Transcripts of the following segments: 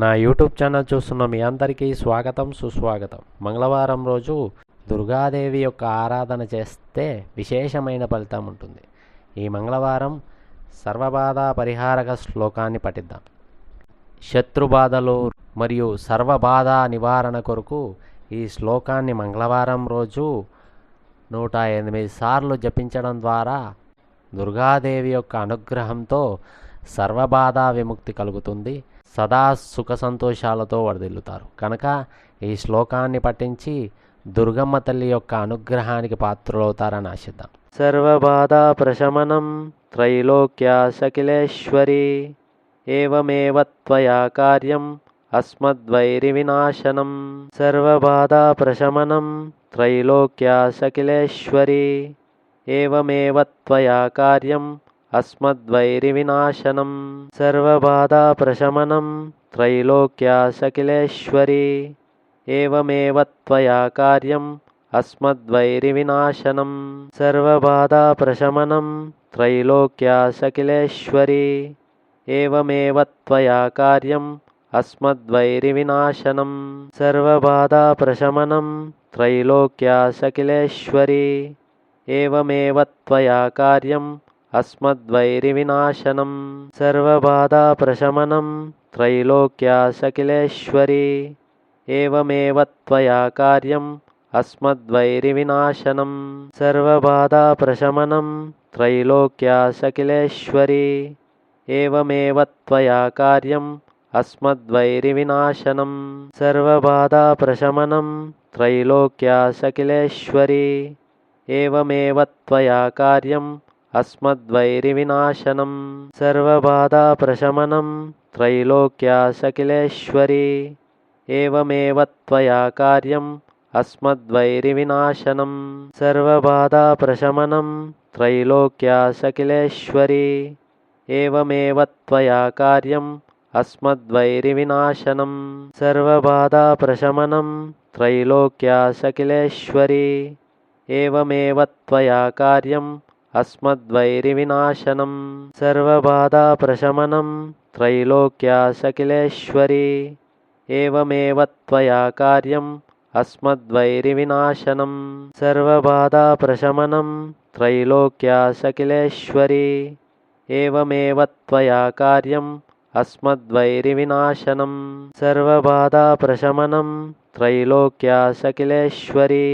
నా YouTube channel చూస్తున్న మీ అందరికీ స్వాగతం సుస్వాగతం. మంగళవారం రోజు దుర్గాదేవి యొక్క ఆరాధన చేస్తే విశేషమైన ఫలితం ఉంటుంది. ఈ మంగళవారం సర్వబాధ పరిహారక శ్లోకాన్ని పఠిద్దాం. శత్రుబాధలు మరియు సర్వబాధ నివారణ కొరకు ఈ శ్లోకాన్ని మంగళవారం రోజు నూట ఎనిమిది సార్లు జపించడం ద్వారా దుర్గాదేవి యొక్క అనుగ్రహంతో సర్వబాధ విముక్తి కలుగుతుంది. సదా సుఖ సంతోషాలతో వరదిల్లుతారు. కనుక ఈ శ్లోకాన్ని పఠించి దుర్గమ్మ తల్లి యొక్క అనుగ్రహానికి పాత్రులవుతారని ఆశిద్దాం. సర్వబాధ ప్రశమనం త్రైలోక్య సకిలేశ్వరి ఏవమేవ త్వయా కార్యం అస్మద్వైరి వినాశనం సర్వబాధ ప్రశమనం త్రైలోక్య సకిలేశ్వరి ఏవమేవ త్వయా కార్యం అస్మద్వైరి सर्वबाधाप्रशमनं त्रैलोक्याशकिलेश्वरी। एवमेव त्वया कार्यम् अस्मद्वैरिविनाशनं। सर्वबाधाप्रशमनं त्रैलोक्याशकिलेश्वरी। एवमेव त्वया कार्यम् अस्मद्वैरिविनाशनं। सर्वबाधाप्रशमनं त्रैलोक्याशकिलेश्वरी। एवमेव त्वया कार्यम् अस्मद्वैरिविनाशनं सर्वबाधाप्रशमनं त्रैलोक्या शकिलेश्वरी एवमेव त्वया कार्यम् अस्मद्वैरिविनाशनं सर्वबाधाप्रशमनं त्रैलोक्या शकिलेश्वरी एवमेव त्वया कार्यम् अस्मद्वैरिविनाशनं सर्वबाधाप्रशमनं त्रैलोक्या शकिलेश्वरी एवमेव त्वया कार्यम् अस्मद्वैरिविनाशनं सर्वबाधाप्रशमनं त्रैलोक्या शकिलेश्वरी एवमेव त्वया कार्यम् अस्मद्वैरिविनाशनं सर्वबाधाप्रशमनं त्रैलोक्या शकिलेश्वरी एवमेव त्वया कार्यम् अस्मद्वैरिविनाशनं सर्वबाधाप्रशमनं त्रैलोक्या शकिलेश्वरी एवमेव त्वया कार्यम् अस्मद्वैरिविनाशनं सर्वबाधाप्रशमनं त्रैलोक्या शकिलेश्वरी एवमेव त्वया कार्यम् अस्मद्वैरिविनाशनं सर्वबाधाप्रशमनं त्रैलोक्या शकिलेश्वरी एवमेव त्वया कार्यम् अस्मद्वैरिविनाशनं सर्वबाधाप्रशमनं त्रैलोक्या शकिलेश्वरी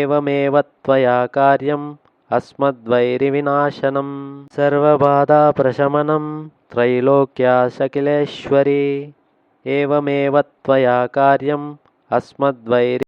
एवमेव त्वया कार्यम् अस्मद्वैरिविनाशनं सर्वबाधाप्रशमनं त्रैलोक्या शकिलेश्वरी एवमेव त्वया कार्यम् अस्मद्वैरि